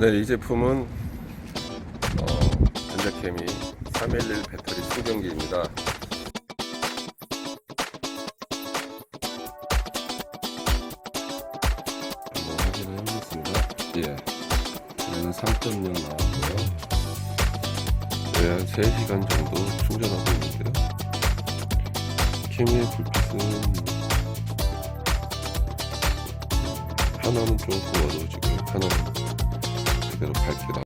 네, 이 제품은 어, 전자케미 311 배터리 충전기입니다. 한번 확인을 해보겠습니다. 예, 얘는 3.0 나왔고요. 네, 한 3시간 정도 충전하고 있는데요. 케미의 불빛은 하나는 좀 어두워지고 하나는 그대로 밝게 나.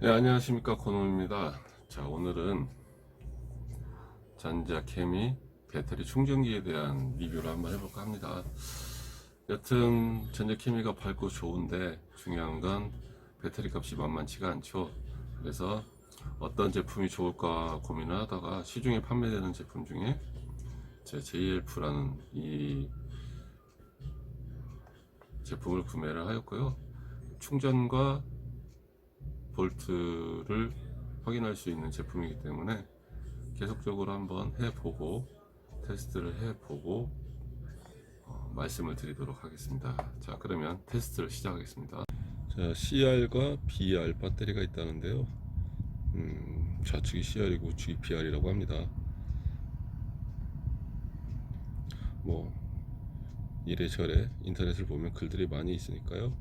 네, 안녕하십니까 고놈입니다. 자, 오늘은 전자 케미 배터리 충전기에 대한 리뷰를 한번 해볼까 합니다. 여튼 전자 케미가 밝고 좋은데 중요한 건 배터리 값이 만만치가 않죠. 그래서 어떤 제품이 좋을까 고민을 하다가 시중에 판매되는 제품 중에 제 JLF라는 이 제품을 구매를 하였고요. 충전과 볼트를 확인할 수 있는 제품이기 때문에 계속적으로 한번 해보고 테스트를 해보고 어, 말씀을 드리도록 하겠습니다. 자 그러면 테스트를 시작하겠습니다. 자 CR과 BR 배터리가 있다는데요. 음, 좌측이 CR이고 우측이 BR이라고 합니다. 뭐 이래저래 인터넷을 보면 글들이 많이 있으니까요.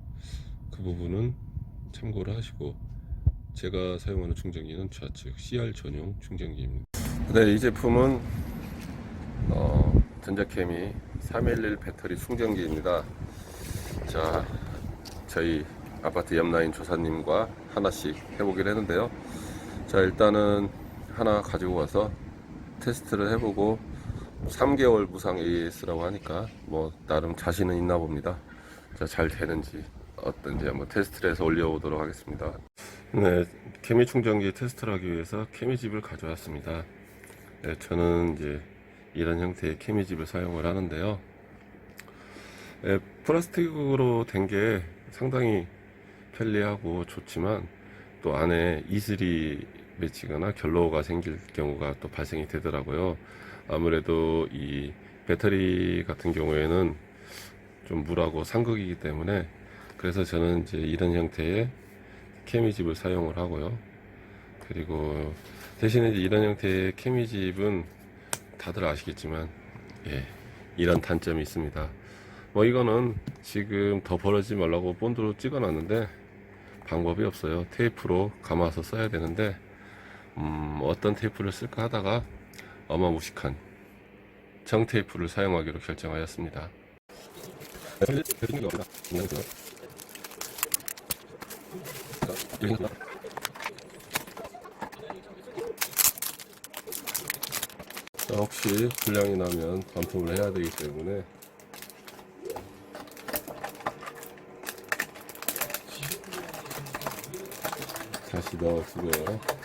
그 부분은 참고를 하시고 제가 사용하는 충전기는 좌측 CR 전용 충전기입니다. 네, 이 제품은 어, 전자케미 311 배터리 충전기입니다. 자, 저희 아파트 옆라인 조사님과 하나씩 해보기로 했는데요. 자, 일단은 하나 가지고 와서 테스트를 해보고 3개월 무상 AS라고 하니까 뭐 나름 자신은 있나 봅니다. 자, 잘 되는지 어떤지 한번 테스트를 해서 올려보도록 하겠습니다. 네, 케미 충전기 테스트를 하기 위해서 케미집을 가져왔습니다. 네, 저는 이제 이런 형태의 케미집을 사용을 하는데요. 네, 플라스틱으로 된 게 상당히 편리하고 좋지만 또 안에 이슬이 맺히거나 결로가 생길 경우가 또 발생이 되더라고요. 아무래도 이 배터리 같은 경우에는 좀 물하고 상극이기 때문에 그래서 저는 이제 이런 형태의 케미집을 사용을 하고요. 그리고 대신에 이런 형태의 케미집은 다들 아시겠지만 예, 이런 단점이 있습니다. 뭐 이거는 지금 더 벌어지지 말라고 본드로 찍어놨는데 방법이 없어요. 테이프로 감아서 써야 되는데 음, 어떤 테이프를 쓸까 하다가 어마무식한 정 테이프를 사용하기로 결정하였습니다. 자, 혹시 불량이 나면 반품을 해야 되기 때문에 다시 넣어주고요.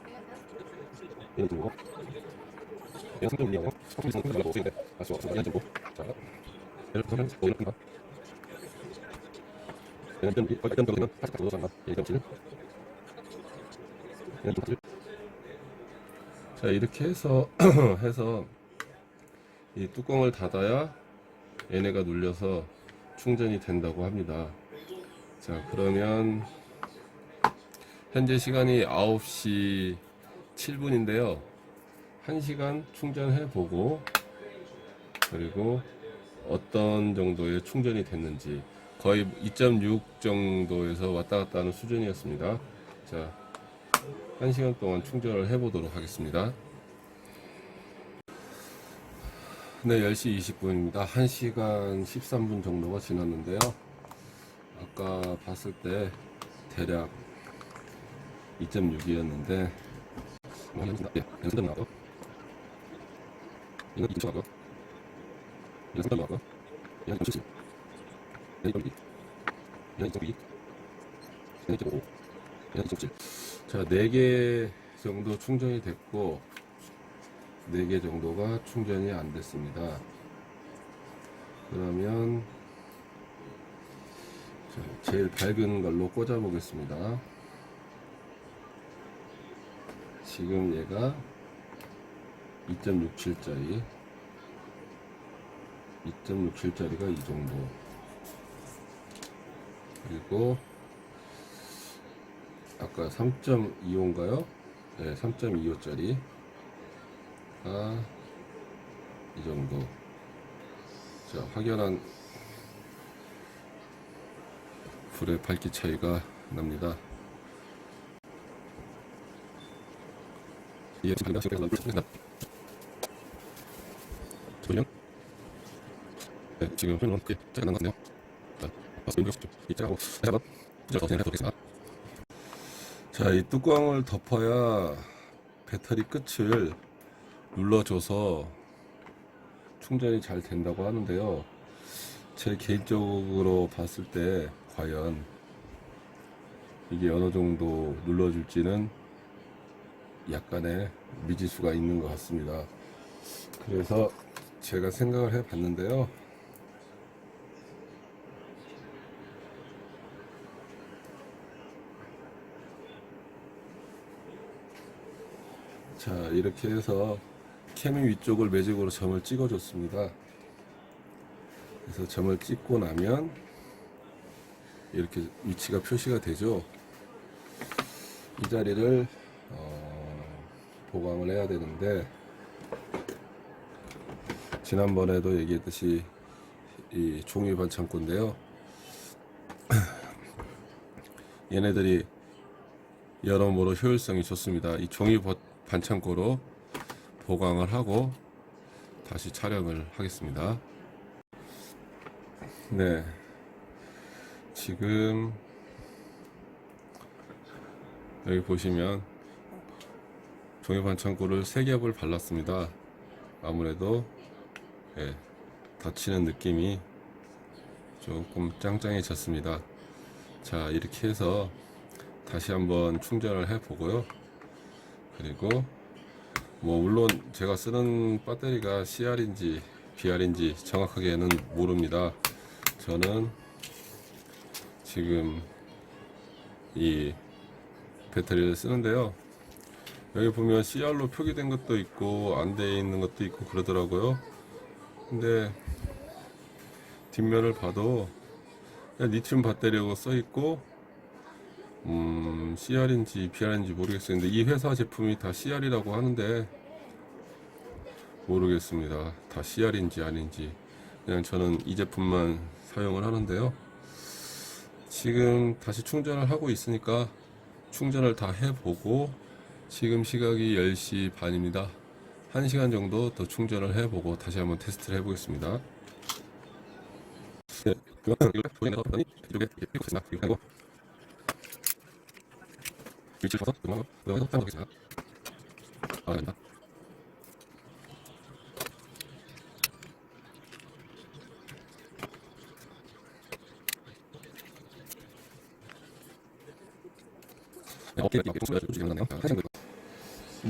얘는 이쪽으로 얘는 성격 물리하고 성격이 성격이 달라고 쓰이는데 다시 와서 얘는 들고 자 얘를 보면 뭐 이렇게 가 얘는 좀 거의 좀 정도면 살짝 더 넣어서 얘는 좀 질. 얘는 좀 질. 자 이렇게 해서 해서 이 뚜껑을 닫아야 얘네가 눌려서 충전이 된다고 합니다. 자 그러면 현재 시간이 9시 7분인데요. 1시간 충전해 보고 그리고 어떤 정도의 충전이 됐는지 거의 2.6 정도에서 왔다 갔다 하는 수준이었습니다. 자, 1시간 동안 충전을 해 보도록 하겠습니다. 네, 10시 20분입니다. 1시간 13분 정도가 지났는데요. 아까 봤을 때 대략 2.6이었는데 뭐 연습 예, 연습 나왔고 이건 2초 나왔고 이건 3점 나왔고 얘는 2.70 얘는 2.2 얘는 2.2 얘는 2.5 얘는 2.7 자, 4개 정도 충전이 됐고 4개 정도가 충전이 안 됐습니다. 그러면 자, 제일 밝은 걸로 꽂아 보겠습니다 지금 얘가 2.67짜리 2.67짜리가 이 정도. 그리고 아까 3.25인가요? 네, 3.25짜리가 이 정도. 자 확연한 불의 밝기 차이가 납니다 예, 지금 지금 지금 소리는 네, 지금 소리는 꽤 차이가 난것 같네요. 자, 이거 좀 이쪽하고 다시 한번 부절 더 진행해 보겠습니다. 자, 이 뚜껑을 덮어야 배터리 끝을 눌러줘서 충전이 잘 된다고 하는데요. 제 개인적으로 봤을 때 과연 이게 어느 정도 눌러줄지는 약간의 미지수가 있는 것 같습니다. 그래서 제가 생각을 해 봤는데요. 자, 이렇게 해서 캠의 위쪽을 매직으로 점을 찍어 줬습니다. 그래서 점을 찍고 나면 이렇게 위치가 표시가 되죠. 이 자리를 어, 보강을 해야 되는데 지난번에도 얘기했듯이 이 종이 반창고인데요. 얘네들이 여러모로 효율성이 좋습니다. 이 종이 버- 반창고로 보강을 하고 다시 촬영을 하겠습니다. 네. 지금 여기 보시면 종이 반창고를 세 겹을 발랐습니다. 아무래도 예, 닫히는 느낌이 조금 짱짱해졌습니다. 자, 이렇게 해서 다시 한번 충전을 해 보고요. 그리고 뭐 물론 제가 쓰는 배터리가 CR인지 BR인지 정확하게는 모릅니다. 저는 지금 이 배터리를 쓰는데요. 여기 보면 CR로 표기된 것도 있고 안 돼 있는 것도 있고 그러더라고요. 근데 뒷면을 봐도 리튬 배터리라고 써 있고 음, CR인지 BR인지 모르겠어요. 근데 이 회사 제품이 다 CR이라고 하는데 모르겠습니다. 다 CR인지 아닌지 그냥 저는 이 제품만 사용을 하는데요. 지금 다시 충전을 하고 있으니까 충전을 다 해보고 지금 시각이 10시 반입니다. 1시간 정도 더 충전을 해보고 다시 한번 테스트를 해보겠습니다. 어깨가 이렇게 동시에 움직이는 거네요.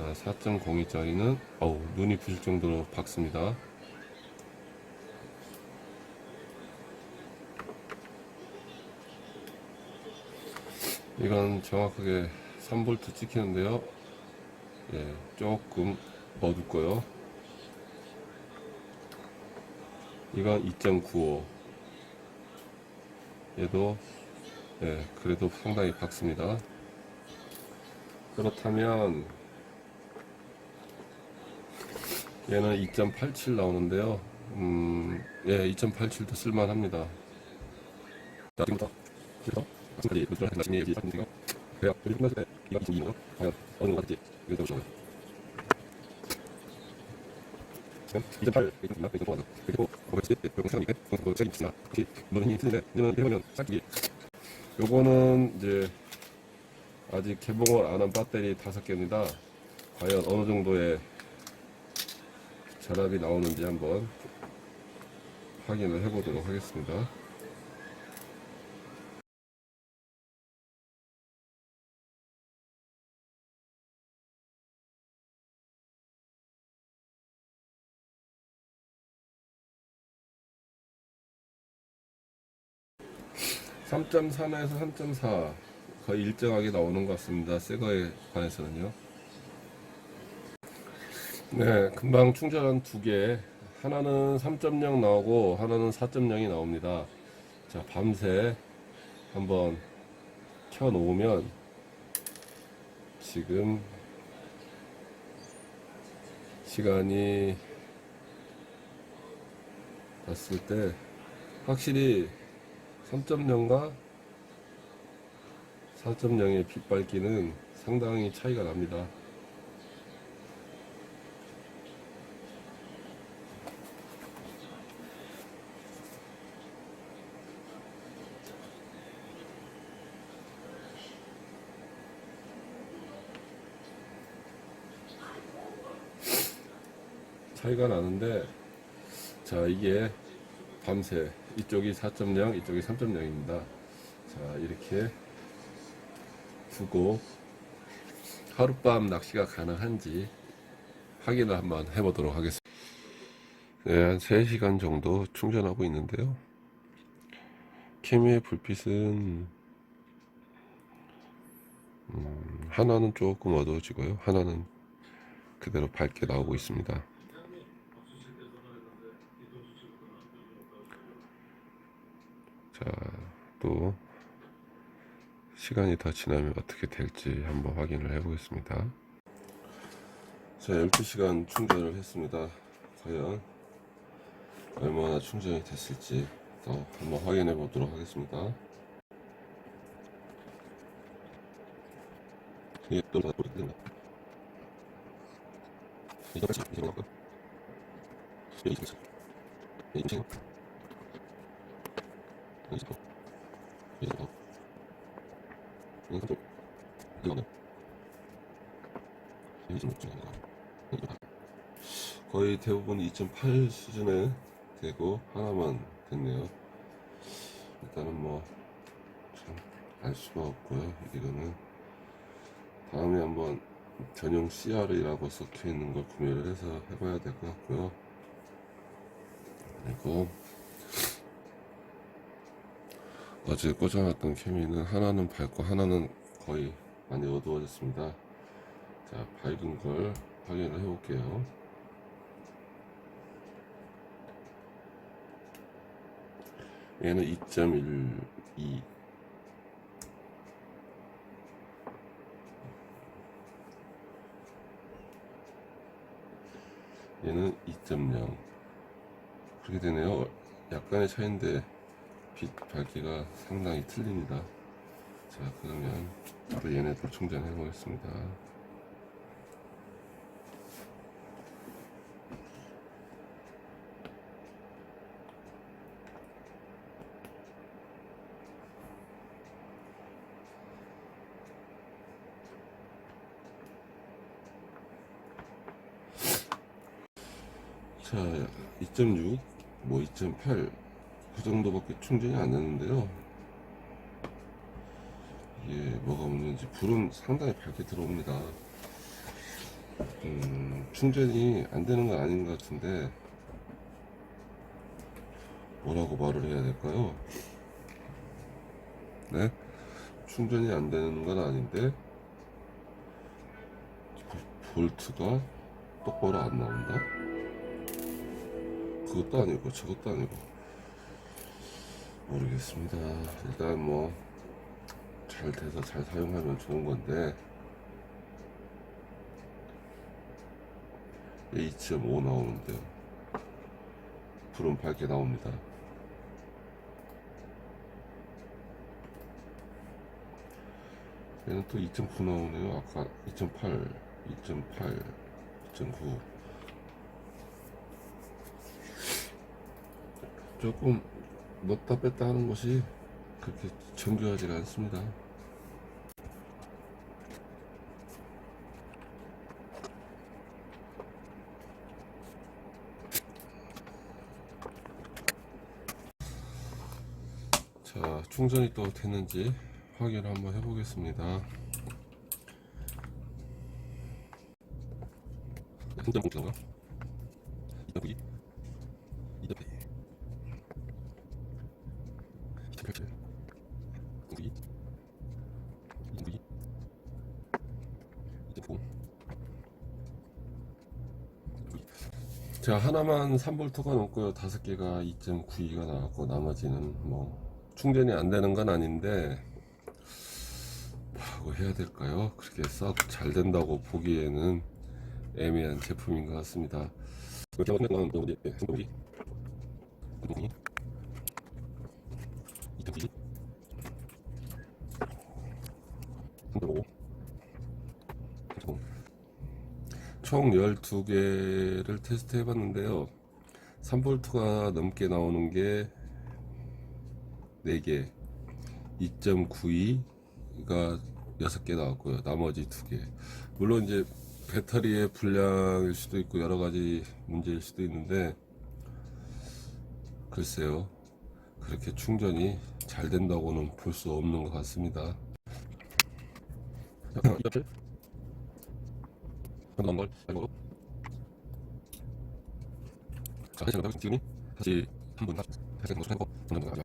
자, 4.02짜리는 어우 눈이 부실 정도로 밝습니다. 이건 정확하게 3V 찍히는데요. 예, 조금 어둡고요. 이건 2.95. 얘도 예, 그래도 상당히 밝습니다. 그렇다면 얘는 2.87 나오는데요. 음, 예, 2.87도 쓸만합니다. 자, 지금부터 그래서 아직까지 그들한테 나중에 얘기 사진이가 대학 조리 끝났을 때 이가 22년 과연 어느 정도 받을지 이걸 보시면 지금 2008 있습니다. 그래서 좋아서 그리고 거기서 그런 시간이 있고 그거 책임 있으나 혹시 물론 힘이 있는데 이제는 해보면 쌓기 요거는 이제 아직 개봉을 안 한 배터리 다섯 개입니다. 과연 어느 정도의 결합이 나오는지 한번 확인을 해보도록 하겠습니다. (3.3에서) (3.4) 거의 일정하게 나오는 것 같습니다 새 거에 관해서는요 네 금방 충전한 두 개 하나는 3.0 나오고 하나는 4.0이 나옵니다 자 밤새 한번 켜 놓으면 지금 시간이 봤을 때 확실히 3.0과 4.0의 빛 밝기는 상당히 차이가 납니다. 차이가 나는데 자 이게 밤새 이쪽이 4.0 이쪽이 3.0입니다. 자 이렇게 두고 하룻밤 낚시가 가능한지 확인을 한번 해보도록 하겠습니다. 네, 한 3시간 정도 충전하고 있는데요. 케미의 불빛은 음, 하나는 조금 어두워지고요. 하나는 그대로 밝게 나오고 있습니다 자, 또 시간이 더 지나면 어떻게 될지 한번 확인을 해 보겠습니다. 자, 12시간 충전을 했습니다. 과연 얼마나 충전이 됐을지 더 한번 확인해 보도록 하겠습니다. 이게 또다 보이는데 이거 이거 이거 이거 이거 이거 이거 이거 이거 좀 이거는 이거 좀 이거 거의 대부분 2.8 수준에 되고 하나만 됐네요. 일단은 뭐 참 알 수가 없고요. 이거는 다음에 한번 전용 CR이라고 적혀 있는 걸 구매를 해서 해봐야 될 것 같고요. 그리고 어제 꽂아놨던 케미는 하나는 밝고 하나는 거의 많이 어두워졌습니다. 자, 밝은 걸 확인을 해 볼게요. 얘는 2.12 얘는 2.0 그렇게 되네요. 약간의 차이인데 빛 밝기가 상당히 틀립니다. 자, 그러면 또 얘네들 충전해 보겠습니다. 자, 2.6, 뭐 2.8, 그 정도밖에 충전이 안 되는데요. 이게 뭐가 문제인지 불은 상당히 밝게 들어옵니다. 음, 충전이 안 되는 건 아닌 것 같은데 뭐라고 말을 해야 될까요? 네? 충전이 안 되는 건 아닌데 보- 볼트가 똑바로 안 나온다? 그것도 아니고 저것도 아니고 모르겠습니다. 일단 뭐 잘 돼서 잘 사용하면 좋은 건데 2.5 나오는데요. 불은 밝게 나옵니다. 얘는 또 2.9 나오네요. 아까 2.8, 2.8, 2.9. 조금 넣다 뺐다 하는 것이 그렇게 정교하지가 않습니다. 자, 충전이 또 됐는지 확인을 한번 해보겠습니다. 충전 공짜인가? 2.9, 2.8, 2.87, 2.92, 2.92, 2.9. 자 하나만 3볼트가 넘고요 다섯 개가 2.92가 나왔고 나머지는 뭐 충전이 안 되는 건 아닌데 뭐라고 해야 될까요? 그렇게 썩 잘 된다고 보기에는 애매한 제품인 것 같습니다. 이렇게 하면 건 어디? 예, 생동기. 생동기. 2.2. 3.5. 3.5. 총 12개를 테스트 해봤는데요. 3볼트가 넘게 나오는 게 4개, 2.92가 6개 나왔고요. 나머지 2개. 물론 이제 배터리의 불량일 수도 있고 여러 가지 문제일 수도 있는데 글쎄요. 그렇게 충전이 잘 된다고는 볼 수 없는 것 같습니다. 한번 걸 알고 자, 한 시간 지금이 다시 한분 다시 다시 한번 해고 한번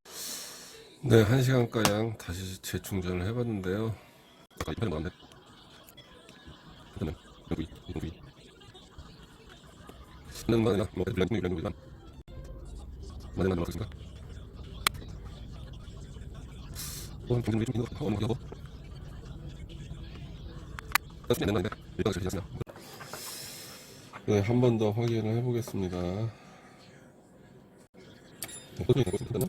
네, 한 시간 가량 다시 재충전을 해봤는데요. 아까 이편에 나왔는데 일단은 여기 여기 하는 건 아니라 뭐 블랙 블랙 블랙 블랙 만에 만에 먹겠습니다. 어, 정신 좀 있는 거, 어, 뭐 여보. 나중에 내는데 일단 잘 되었습니다. 네, 한 번 더 확인을 해보겠습니다. 어떻게 되고 있습니까?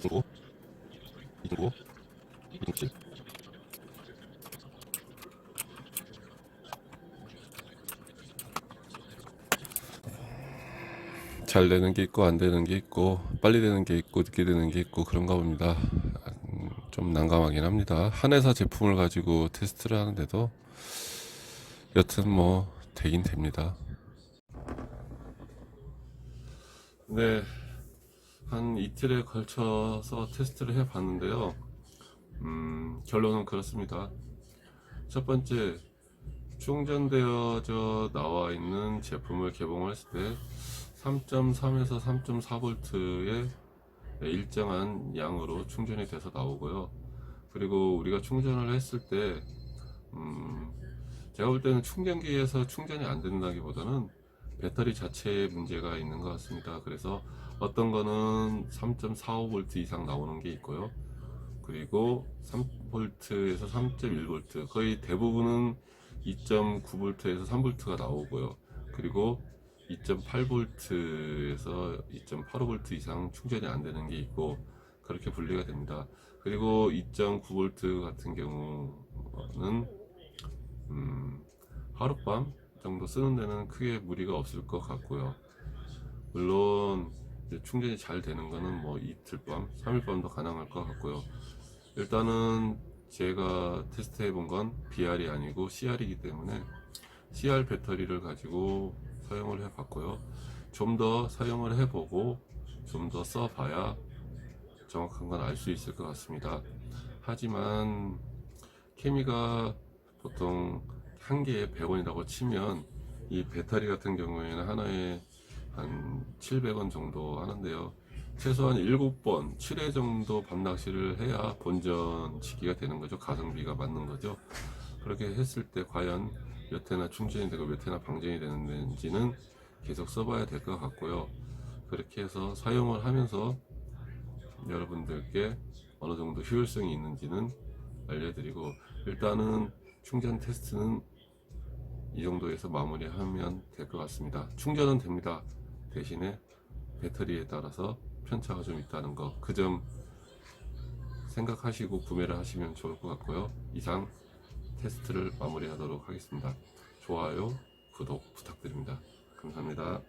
2.5, 2.5, 2.7. 잘 되는 게 있고 안 되는 게 있고 빨리 되는 게 있고 늦게 되는 게 있고 그런가 봅니다. 음, 좀 난감하긴 합니다. 한 회사 제품을 가지고 테스트를 하는데도 여튼 뭐 되긴 됩니다. 네, 한 이틀에 걸쳐서 테스트를 해 봤는데요. 음, 결론은 그렇습니다. 첫 번째, 충전되어져 나와 있는 제품을 개봉했을 때 3.3에서 3.4V의 일정한 양으로 충전이 돼서 나오고요. 그리고 우리가 충전을 했을 때, 음, 제가 볼 때는 충전기에서 충전이 안 된다기보다는 배터리 자체에 문제가 있는 것 같습니다. 그래서 어떤 거는 3.45V 이상 나오는 게 있고요. 그리고 3V에서 3.1V, 거의 대부분은 2.9V에서 3V가 나오고요. 그리고 2.8V에서 2.85V 이상 충전이 안 되는 게 있고 그렇게 분리가 됩니다. 그리고 2.9V 같은 경우는 음, 하룻밤 정도 쓰는 데는 크게 무리가 없을 것 같고요. 물론 충전이 잘 되는 거는 뭐 이틀밤, 3일밤도 가능할 것 같고요. 일단은 제가 테스트 해본 건 BR이 아니고 CR이기 때문에 CR 배터리를 가지고 사용을 해봤고요. 좀 더 사용을 해보고 좀 더 써봐야 정확한 건 알 수 있을 것 같습니다. 하지만 케미가 보통 한 개에 100원이라고 치면 이 배터리 같은 경우에는 하나에 한 700원 정도 하는데요. 최소한 7번, 7회 정도 밤낚시를 해야 본전치기가 되는 거죠. 가성비가 맞는 거죠. 그렇게 했을 때 과연 몇 회나 충전이 되고 몇 회나 방전이 되는지는 계속 써봐야 될 것 같고요. 그렇게 해서 사용을 하면서 여러분들께 어느 정도 효율성이 있는지는 알려드리고 일단은 충전 테스트는 이 정도에서 마무리하면 될 것 같습니다. 충전은 됩니다. 대신에 배터리에 따라서 편차가 좀 있다는 거 그 점 생각하시고 구매를 하시면 좋을 것 같고요. 이상 테스트를 마무리하도록 하겠습니다. 좋아요, 구독 부탁드립니다. 감사합니다.